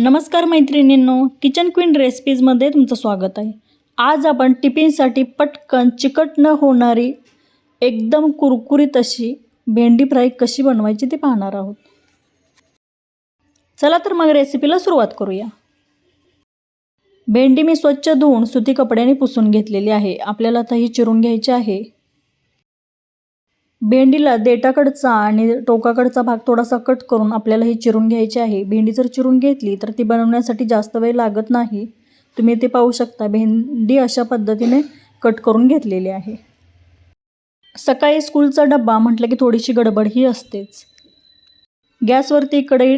नमस्कार मैत्रिणींनो kitchen queen रेसिपीजमध्ये तुमचं स्वागत आहे. आज आपण टिफिनसाठी पटकन चिकट न होणारी एकदम कुरकुरीत अशी भेंडी फ्राय कशी बनवायची ते पाहणार आहोत. चला तर मग रेसिपीला सुरुवात करूया. भेंडी मी स्वच्छ धुवून सुती कपड्याने पुसून घेतलेली आहे. आपल्याला आता ही चिरून घ्यायची आहे. भेंडीला देठाकडचा आणि टोकाकडचा भाग थोडासा कट करून आपल्याला ही चिरून घ्यायची आहे. भेंडी जर चिरून घेतली तर ती बनवण्यासाठी जास्त वेळ लागत नाही. तुम्ही ते पाहू शकता. भेंडी अशा पद्धतीने कट करून घेतलेली आहे. सकाळी स्कूलचा डब्बा म्हटलं की थोडीशी गडबड ही असतेच. गॅसवरती कढई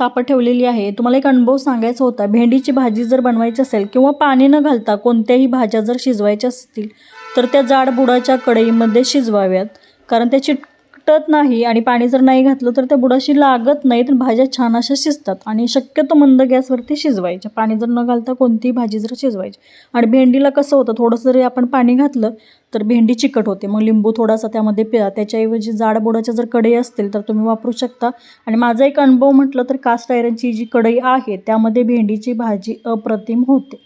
तापत ठेवलेली आहे. तुम्हाला एक अनुभव सांगायचा होता. भेंडीची भाजी जर बनवायची असेल किंवा पाणी न घालता कोणत्याही भाज्या जर शिजवायच्या असतील तर त्या जाड बुडाच्या कढईमध्ये शिजवाव्यात. कारण ते चिकटत नाही आणि पाणी जर नाही घातलं तर त्या बुडाशी लागत नाही तर भाज्या छान अशा शिजतात. आणि शक्यतो मंद गॅसवरती शिजवायच्या. पाणी जर न घालता कोणतीही भाजी जर शिजवायची. आणि भेंडीला कसं होतं थोडंसं जरी आपण पाणी घातलं तर भेंडी चिकट होते. मग लिंबू थोडासा त्यामध्ये पिळा. त्याच्याऐवजी जाड बुडाच्या जर कढई असतील तर तुम्ही वापरू शकता. आणि माझा एक अनुभव म्हटलं तर कास्ट आयरनची जी कढई आहे त्यामध्ये भेंडीची भाजी अप्रतिम होते.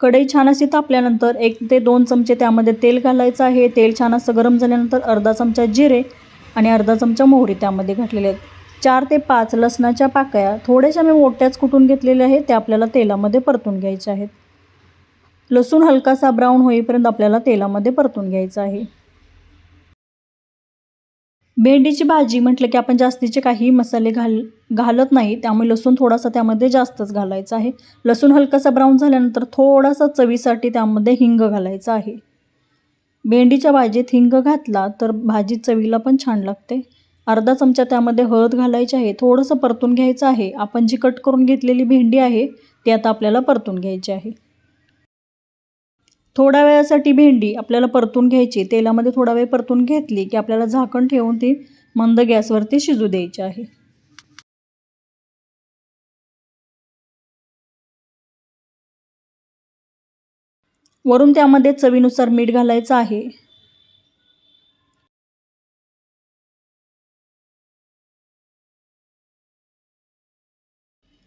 कढई छान अशी तापल्यानंतर एक ते दोन चमचे त्यामध्ये तेल घालायचं आहे. तेल छान असं गरम झाल्यानंतर अर्धा चमचा जिरे आणि अर्धा चमचा मोहरी त्यामध्ये घातलेले आहेत. चार ते पाच लसणाच्या पाकळ्या थोड्याशा मी मोठ्याच कुटून घेतलेल्या आहेत त्या आपल्याला तेलामध्ये परतून घ्यायच्या आहेत. लसूण हलकासा ब्राऊन होईपर्यंत आपल्याला तेलामध्ये परतून घ्यायचं आहे. भेंडीची भाजी म्हटलं की आपण जास्तीचे काही मसाले घाल घालत नाही. त्यामुळे लसूण थोडासा त्यामध्ये जास्तच घालायचा आहे. लसूण हलकासा ब्राऊन झाल्यानंतर थोडासा चवीसाठी त्यामध्ये हिंग घालायचा आहे. भेंडीच्या भाजीत हिंग घातला तर भाजी चवीला पण छान लागते. अर्धा चमचा त्यामध्ये हळद घालायची आहे. थोडंसं परतून घ्यायचं आहे. आपण जी कट करून घेतलेली भेंडी आहे ती आता आपल्याला परतून घ्यायची आहे. थोड्या वेळासाठी भेंडी आपल्याला परतून घ्यायची तेलामध्ये थोडा वेळ परतून घेतली की आपल्याला झाकण ठेवून ती मंद गॅसवरती शिजू द्यायची आहे. वरून त्यामध्ये चवीनुसार मीठ घालायचं आहे.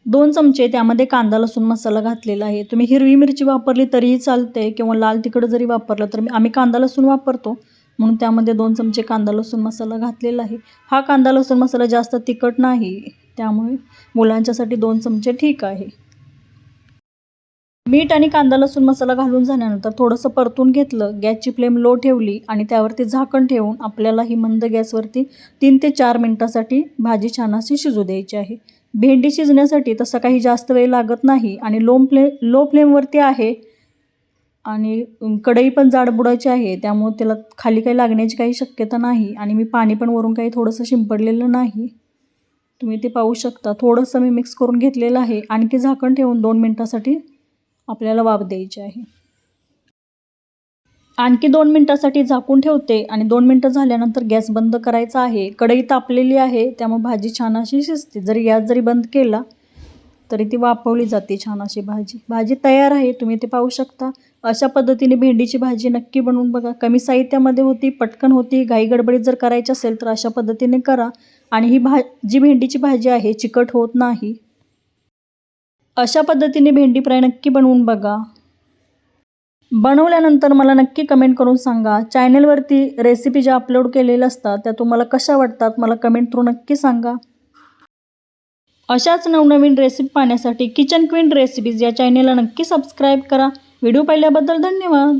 दोन चमचे त्यामध्ये कांदा लसूण मसाला घातलेला आहे. तुम्ही हिरवी मिरची वापरली तरीही चालते किंवा लाल तिखट जरी वापरलं तर मी आम्ही कांदा लसूण वापरतो. म्हणून त्यामध्ये दोन चमचे कांदा लसूण मसाला घातलेला आहे. हा कांदा लसूण मसाला जास्त तिखट नाही. त्यामुळे मुलांच्यासाठी दोन चमचे ठीक आहे. मीठ आणि कांदा लसूण मसाला घालून झाल्यानंतर थोडंसं परतून घेतलं. गॅसची फ्लेम लो ठेवली आणि त्यावरती झाकण ठेवून आपल्याला ही मंद गॅसवरती तीन ते चार मिनटासाठी भाजी छान अशी शिजू द्यायची आहे. भेंडी शिजण्यासाठी तसं काही जास्त वेळ लागत नाही आणि लो फ्ले लो फ्लेमवरती आहे. आणि कढई पण जाड बुडायची आहे त्यामुळे त्याला खाली काही लागण्याची काही शक्यता नाही. आणि मी पाणी पण वरून काही थोडंसं शिंपडलेलं नाही. तुम्ही ते पाहू शकता. थोडंसं मी मिक्स करून घेतलेलं आहे. आणखी झाकण ठेवून दोन मिनटासाठी आपल्याला वाफ द्यायची आहे. आणखी दोन मिनटासाठी झाकून ठेवते आणि दोन मिनटं झाल्यानंतर गॅस बंद करायचा आहे. कढई तापलेली आहे त्यामुळे भाजी छान अशी शिजते. जरी गॅस जरी बंद केला तरी ती वापरली जाते छान अशी भाजी. भाजी तयार आहे तुम्ही ते पाहू शकता. अशा पद्धतीने भेंडीची भाजी नक्की बनवून बघा. कमी साहित्यामध्ये होती पटकन होती. घाई गडबडीत जर करायची असेल तर अशा पद्धतीने करा. आणि ही भा जी भेंडीची भाजी आहे चिकट होत नाही. अशा पद्धतीने भेंडी फ्राय नक्की बनवून बघा. बनवल्यानंतर मला नक्की कमेंट करून सांगा. चॅनेलवरती रेसिपी ज्या अपलोड केलेल्या असतात त्या तुम्हाला कशा वाटतात मला कमेंट थ्रू नक्की सांगा. अशाच नवनवीन रेसिपी पाहण्यासाठी किचन क्वीन रेसिपीज या चॅनेलला नक्की सबस्क्राईब करा. व्हिडिओ पाहिल्याबद्दल धन्यवाद.